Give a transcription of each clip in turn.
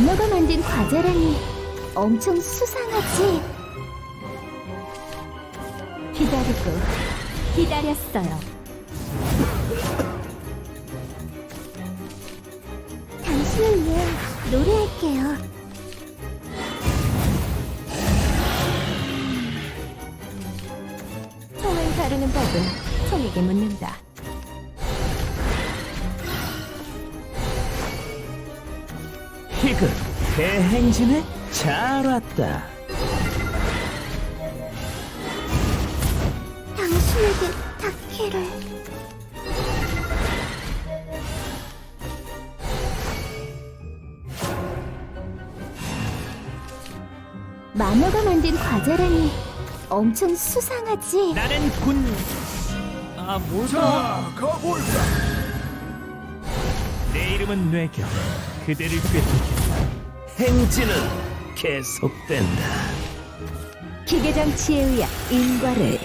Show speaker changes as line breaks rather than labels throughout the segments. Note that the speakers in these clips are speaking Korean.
마녀가 만든 과자라니 엄청 수상하지? 기다리고 기다렸어요. 당신을 위해 노래할게요. 총을 다루는 법은 총에게 묻는다.
희극 대행진에 잘 왔다.
당신에게 닿기를. 마녀가 만든 과자라니 엄청 수상하지?
나는 군. 아?
자, 가볼까.
내 이름은 뇌경. 그대를 꿰뚫겠다. 행진은 계속된다.
기계장치에 의한 인과를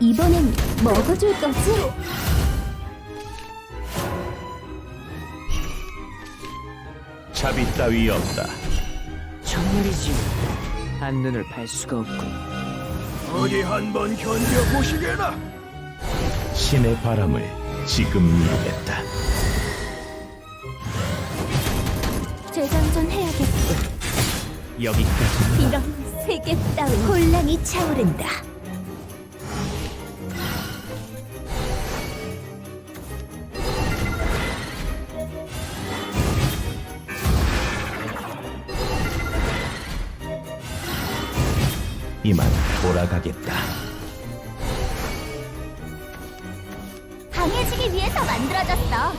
이번엔 먹어줄 거지?
자비 따위 없다.
정말이지 한눈을 팔 수가 없군
어디 한번 견뎌보시게나.
신의 바람을 지금 이루겠다.
재장전 해야겠어
여기까지.
이런 세계 따위 혼란이 차오른다
이만 돌아가겠다.
강해지기 위해서 만들어졌어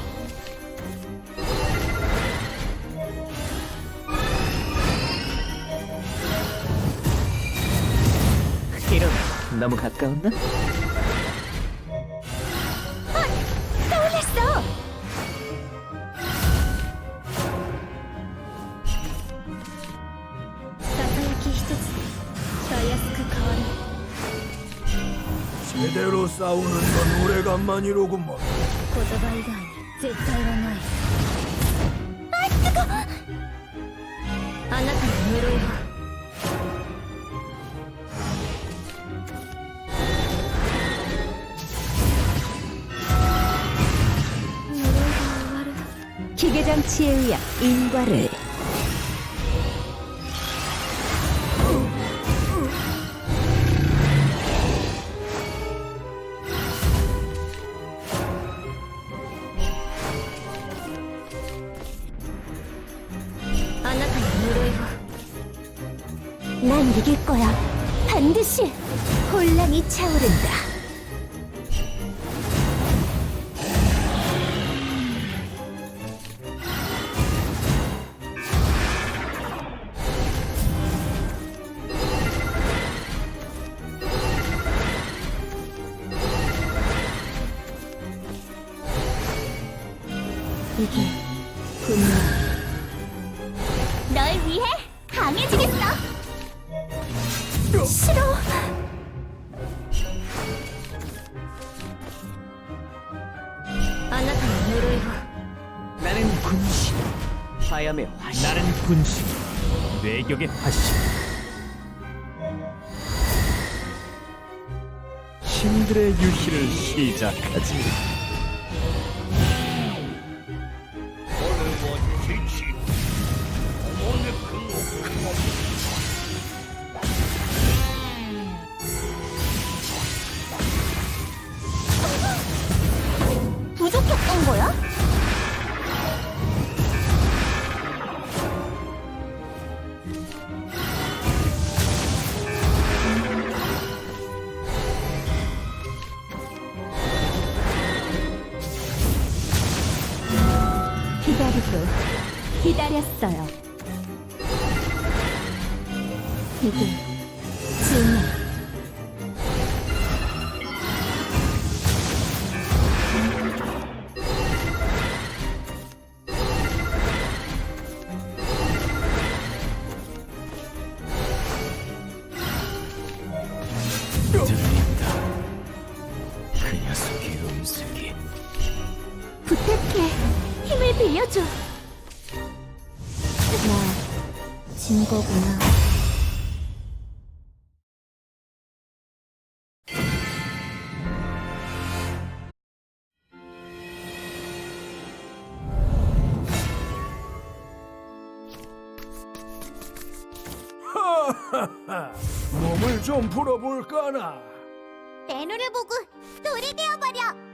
이런 너무 가까웠나?
제대로 싸우는 건 오래간만이로구먼.
言葉以外に絶対はないあなたの呪いは呪いが終わる
기계장치에 의한 인과를 이길 거야. 반드시 혼란이 차오른다.
나는 군신 화염의 화신
나는 군신. 뇌격의 화신. 신들의 유희를 시작하지.
부족했던 거야?
몸을 좀 풀어볼까나.
내 눈을 보고 돌이 되어버려.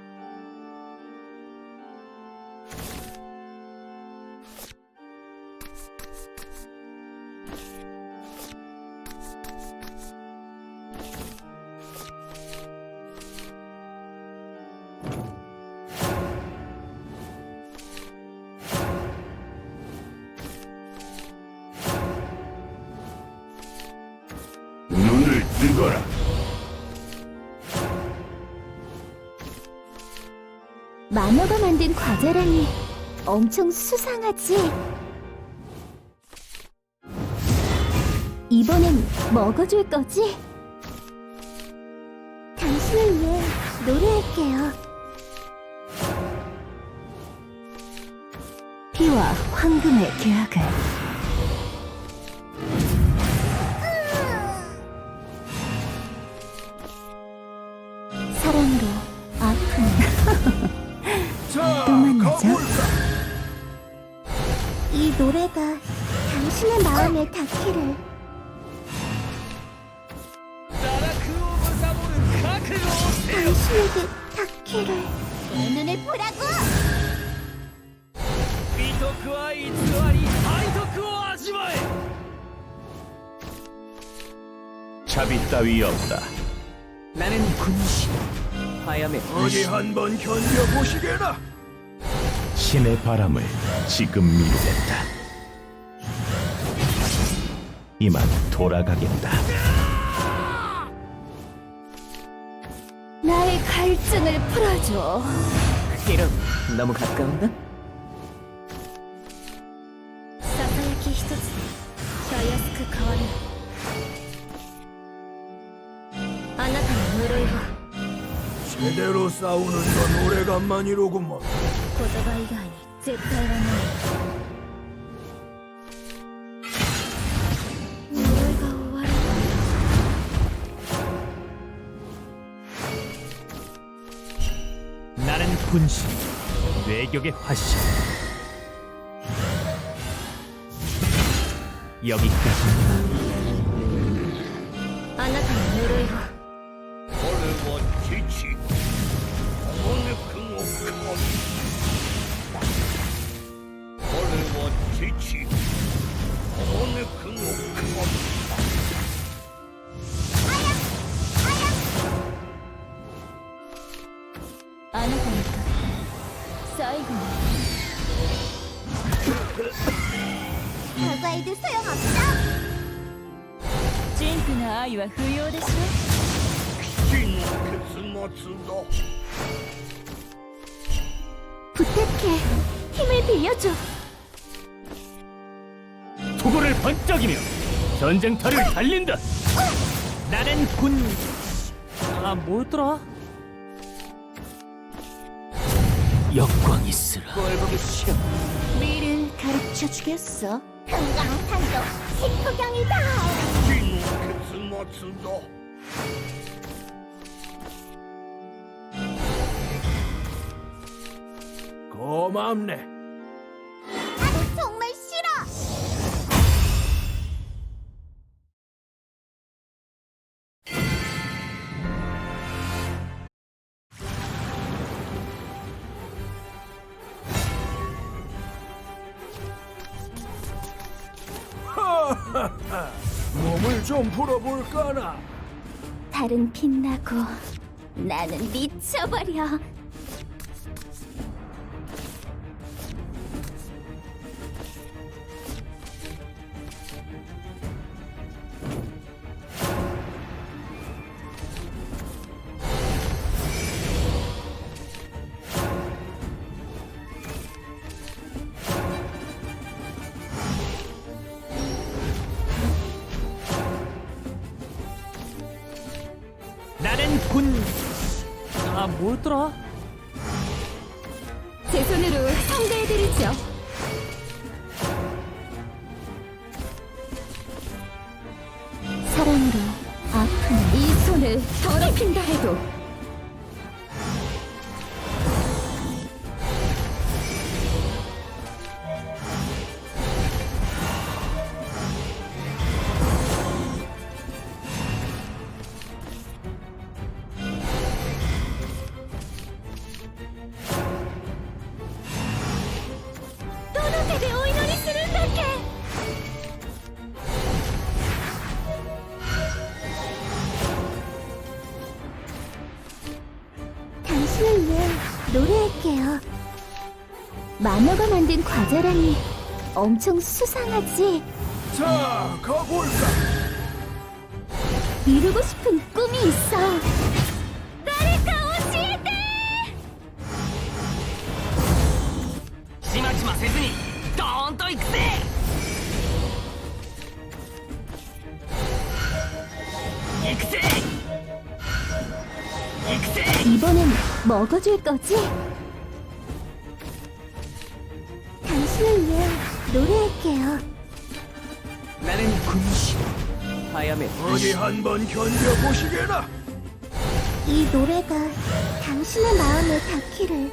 마녀가 만든 과자라니 엄청 수상하지? 이번엔 먹어줄 거지? 당신을 위해 노래할게요. 피와 황금의 계약을. 신의 마음에 닿기를 당신에게 닿기를 내 눈을 보라고
美徳は偽り背徳を味わえ
자비 따위 없다.
나는 군신 화염의
어디
화신
한번 견뎌보시게나.
신의 바람을 지금 밀겠다. 이만 돌아가겠다.
나의 갈증을 풀어줘
이런 너무 가까웠나?
ささやき一つでたやすく変わるあなたの呪いは
제대로 싸우는 건 오래간만이로구먼.
言葉以外に絶対はない
나는 군신, 뇌격의 화신. 여기까지인가?
あなたの呪いは
俺は父。
愛は不要でしょ
真の結末だ。
부탁해 힘을 빌려줘
투구를 번쩍이며 전쟁터를 달린다. 나는 군. 아 뭐더라? 역광이 쓰라.
꼴 보기 싫어
미를 가르쳐 주겠어 금강산도 식후경이다
真の結 末だ。 고맙네.
나
몸을 좀 풀어볼까나.
달은 빛나고 나는 미쳐버려
군. 아 뭐더라?
제 손으로 상대해드리죠.
사랑으로 아픔을
이 손을 더럽힌다 해도
마녀가 만든 과자라니 엄청 수상하지?
자, 가볼까?
이루고 싶은 꿈이 있어. 나를 가오시에테!
지나치마 세즈니, 똥또 익세! 익세! 익세!
이번엔 먹어줄 거지? 당신을 위해 노래할게요.
나는 군시 바야메
어디 한번 견뎌보시게나
이 노래가 당신의 마음에 닿기를.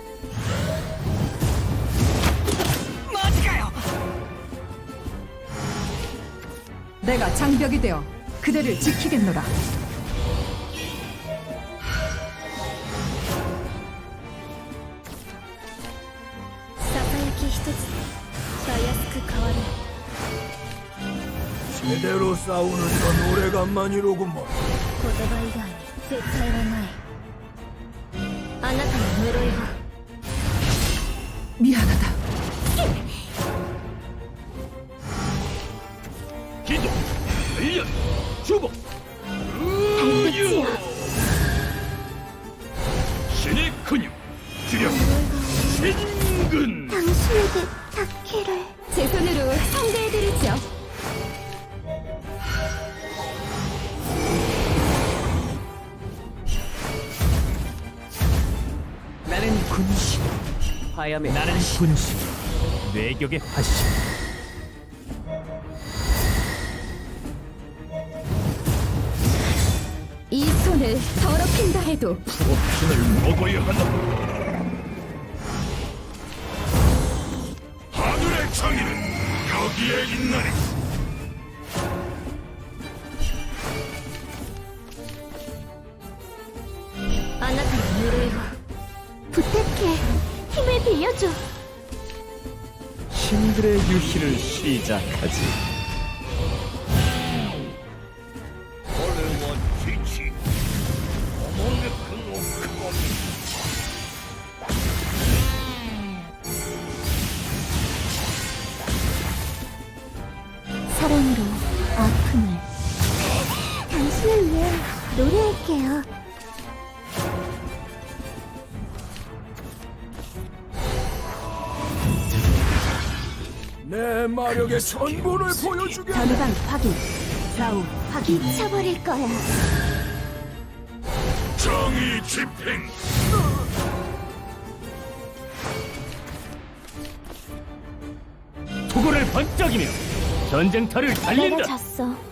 어디가요?
내가 장벽이 되어 그대를 지키겠노라.
つたやすく変わる
メデロサウルスは俺がマニロゴマ
言葉以外に絶対はない。あなたの呪いは。
ミアナだ 하야메
나는 군신, 뇌격의 화신.
이 손을 더럽힌다 해도
신을 먹어야 한다. 하늘의 창의는 여기에 있나니.
도와줘.
신들의 유희를 시작하지.
사랑으로 아픔을 당신을 위해 노래할게요.
내 마력의 전부를 보여주게.
전방 확인. 좌우 확인.
미쳐버릴 거야.
정의 집행.
토고를 번쩍이며 전쟁터를
내가
달린다.
졌어.